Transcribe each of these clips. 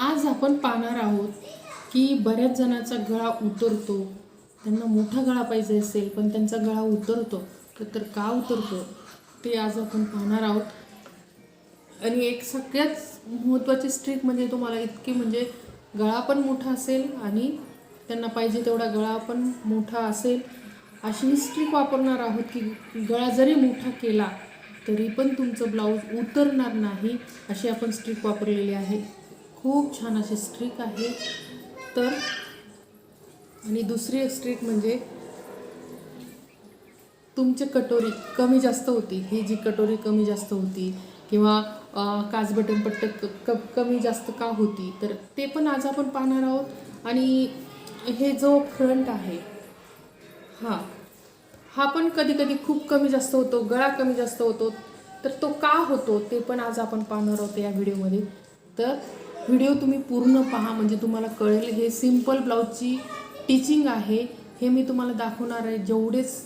आज आपण पाहणार आहोत की बऱ्याच जणांचा गळा उतरतो. त्यांना मोठा गळा पाहिजे असेल पण त्यांचा गळा उतरतो. तर का उतरतो? ते आज आपण पाहणार आहोत. आणि एक सगळ्यात महत्त्वाची स्ट्रीक म्हणजे तुम्हाला इतकी म्हणजे गळा पण मोठा असेल आणि त्यांना पाहिजे तेवढा गळा पण मोठा असेल. अशी ही स्ट्रिक वापरणार आहोत की गळा जरी मोठा केला तरी पण तुमचं ब्लाऊज उतरणार नाही अशी आपण स्ट्रीक वापरलेली आहे. खूप छान अशी स्ट्रिक आहे. तर आणि दुसरी एक स्ट्रिक म्हणजे तुमची कटोरी कमी जास्त होती. ही जी कटोरी कमी जास्त होती किंवा काच बटन पट्ट क कमी जास्त का होती तर ते पण आज आपण पाहणार आहोत. आणि हे जो फ्रंट आहे हां हा पण कधी कधी खूप कमी जास्त होतो गळा कमी जास्त होतो. तर तो का होतो ते पण आज आपण पाहणार आहोत या व्हिडिओमध्ये तर व्हिडिओ तुम्ही पूर्ण पहा म्हणजे तुम्हाला कळेल. हे सिंपल ब्लाऊजची टीचिंग आहे. हे मी तुम्हाला दाखवणार आहे. जेवढेच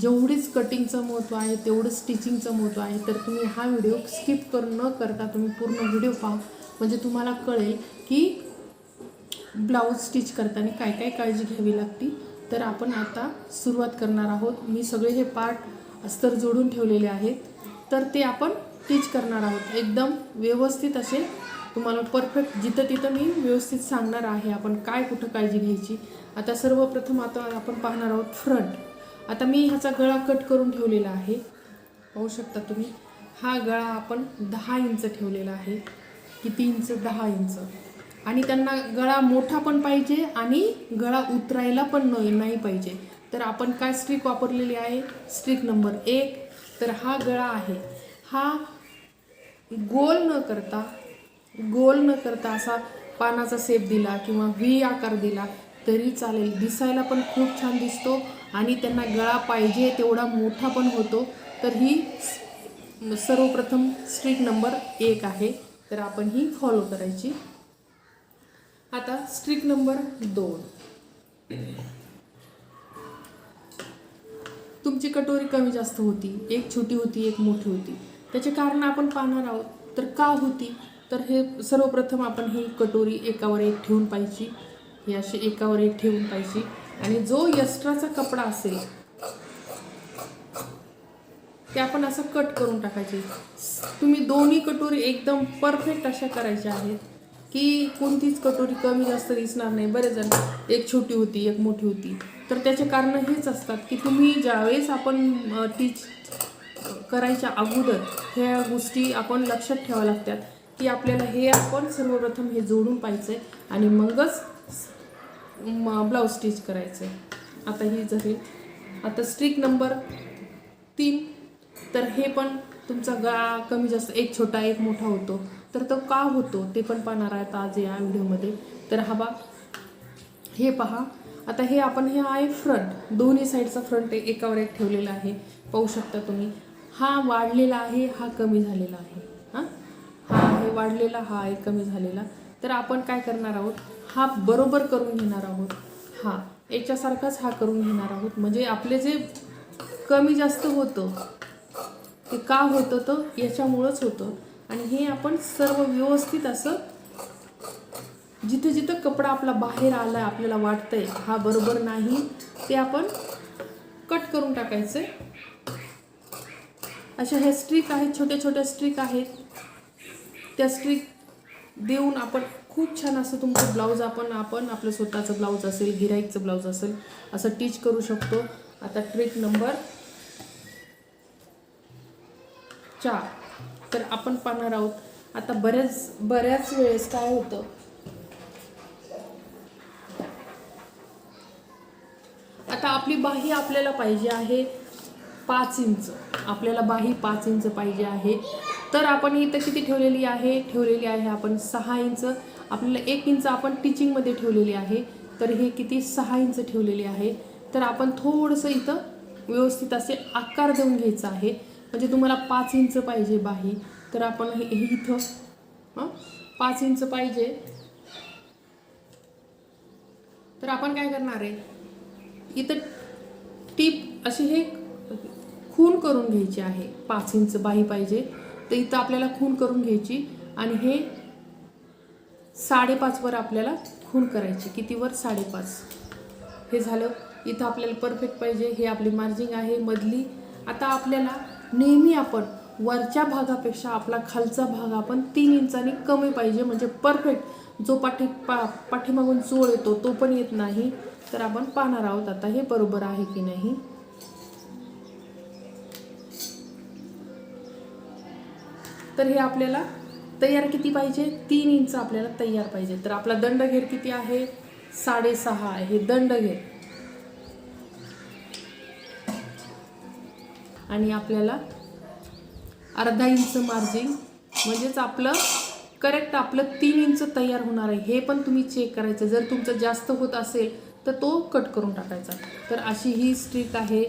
जेवढेच कटिंगचं महत्त्व आहे तेवढंच स्टिचिंगचं महत्त्व आहे. तर तुम्ही हा व्हिडिओ स्किप कर न करता तुम्ही पूर्ण व्हिडिओ पहा. म्हणजे तुम्हाला कळेल की ब्लाऊज स्टिच करताना काय काय काळजी घ्यावी लागते. तर आपण आता सुरुवात करणार आहोत. मी सगळे हे पार्ट अस्तर जोडून ठेवलेले आहेत. तर ते आपण स्टिच करणार आहोत. एकदम व्यवस्थित असे तुम्हाला परफेक्ट जिथं तिथं मी व्यवस्थित सांगणार आहे आपण काय कुठं काळजी घ्यायची. आता सर्वप्रथम आता आपण पाहणार आहोत फ्रंट आता मी ह्याचा गळा कट करून ठेवलेला आहे. पाहू शकता तुम्ही हा गळा आपण दहा इंच ठेवलेला आहे. किती इंच? दहा इंच. आणि त्यांना गळा मोठा पण पाहिजे आणि गळा उतरायला पण नाही नाही पाहिजे. तर आपण काय स्ट्रिक वापरलेली आहे? स्ट्रिक नंबर एक. तर हा गळा आहे. हा गोल न करता गोल न करता असा पानाचा सेप दिला किंवा व्ही आकार दिला तरी चालेल. दिसायला पण खूप छान दिसतो आणि त्यांना गळा पाहिजे तेवढा मोठा पण होतो. तर ही सर्वप्रथम स्ट्रिक नंबर एक आहे. तर आपण ही फॉलो करायची. आता स्ट्रिक नंबर दोन. तुमची कटोरी कमी जास्त होती एक छोटी होती एक मोठी होती. त्याचे कारण आपण पाहणार आहोत. तर का होती? तर हे सर्वप्रथम आपण ही कटोरी एकावर एक ठेवून पाहिजे ही अशी एकावर एक ठेवून पाहिजे आणि जो एक्स्ट्राचा कपडा असेल ते आपण असं कट करून टाकायचे. तुम्ही दोन्ही कटोरी एकदम परफेक्ट अशा करायच्या आहेत की कोणतीच कटोरी कमी जास्त दिसणार नाही. बरेच जण एक छोटी होती एक मोठी होती. तर त्याचे कारण हेच असतात की तुम्ही ज्यावेळेस आपण टीच करायच्या अगोदर ह्या गोष्टी आपण लक्षात ठेवाव्या लागतात. की आपल्याला हे आपण सर्वप्रथम हे जोडून पाहिजे आणि मगच ब्लाऊज स्टिच करायचं आहे आता ही झाली आता स्ट्रिक नंबर तीन. तर हे पण तुमचा गळा कमी जास्त एक छोटा एक मोठा होतो. तर तो का होतो ते पण पाहणार आहेत आज या व्हिडिओमध्ये. तर हा बा हे पहा. आता हे आपण हे आहे फ्रंट दोन्ही साईडचा फ्रंट एकावर एक ठेवलेला आहे. पाहू शकता तुम्ही. हा वाढलेला आहे हा कमी झालेला आहे. वाढलेला हा आहे कमी झालेला. तर आपण काय करणार आहोत? हा बरोबर करून घेणार आहोत. हा याच्यासारखाच हा करून घेणार आहोत. म्हणजे आपले जे कमी जास्त होतं ते का होतं तर याच्यामुळंच होतं. आणि हे आपण सर्व व्यवस्थित असं जिथं जिथं कपडा आपला बाहेर आला आपल्याला वाटतंय हा बरोबर नाही ते आपण कट करून टाकायचे. अशा ह्या स्ट्रिक आहेत छोट्या छोट्या स्ट्रिक आहेत. त्या स्ट्रिक देऊन आपण खूप छान असं तुमचं ब्लाऊज आपण आपण आपलं स्वतःचं ब्लाऊज असेल गिराईकचं ब्लाऊज असेल असं टीच करू शकतो. आता ट्रिक नंबर चार. तर आपण पाहणार आहोत. आता बऱ्याच बऱ्याच वेळेस काय होतं? आता आपली बाही आपल्याला पाहिजे आहे पाच इंच. आपल्याला बाही पाच इंच पाहिजे आहे. तर आपण ही तशी ती ठेवलेली आहे? ठेवलेली आहे आपण सहा इंच. आपल्याला एक इंच आपण टिचिंगमध्ये ठेवलेली आहे. तर हे किती? सहा इंच ठेवलेली आहे. तर आपण थोडंसं इथं व्यवस्थित असे आकार देऊन घ्यायचा आहे. म्हणजे तुम्हाला पाच इंच पाहिजे बाही. तर आपण हे हे इथं हां? पाच इंच पाहिजे. तर आपण काय करणार आहे? इथं टीप अशी हे खून करून घ्यायची आहे. पाच इंच बाही पाहिजे. तर इथं आपल्याला खून करून घ्यायची आणि हे साडेपाचवर आपल्याला खूण करायची. कितीवर साडेपाच. हे झालं. इथं आपल्याला परफेक्ट पाहिजे. हे आपली मार्जिंग आहे मधली. आता आपल्याला नेहमी आपण वरच्या भागापेक्षा आपला खालचा भाग आपण तीन इंचांनी कमी पाहिजे. म्हणजे परफेक्ट जो पाठी पा पाठीमागून चोळ येतो तो पण येत नाही. तर आपण पाहणार आहोत आता हे बरोबर आहे की नाही. तर हे आपल्याला तयार किती पाहिजे? तीन इंच आपल्याला तयार पाहिजे. तर आपला दंडघेर किती आहे? साडेसहा आहे. हे दंडघेर. आणि आपल्याला अर्धा इंच मार्जिन म्हणजेच आपलं करेक्ट आपलं तीन इंच तयार होणार आहे. हे पण तुम्ही चेक करायचं. जर तुमचं जास्त होत असेल तर तो कट करून टाकायचा. तर अशी ही स्ट्रीक आहे.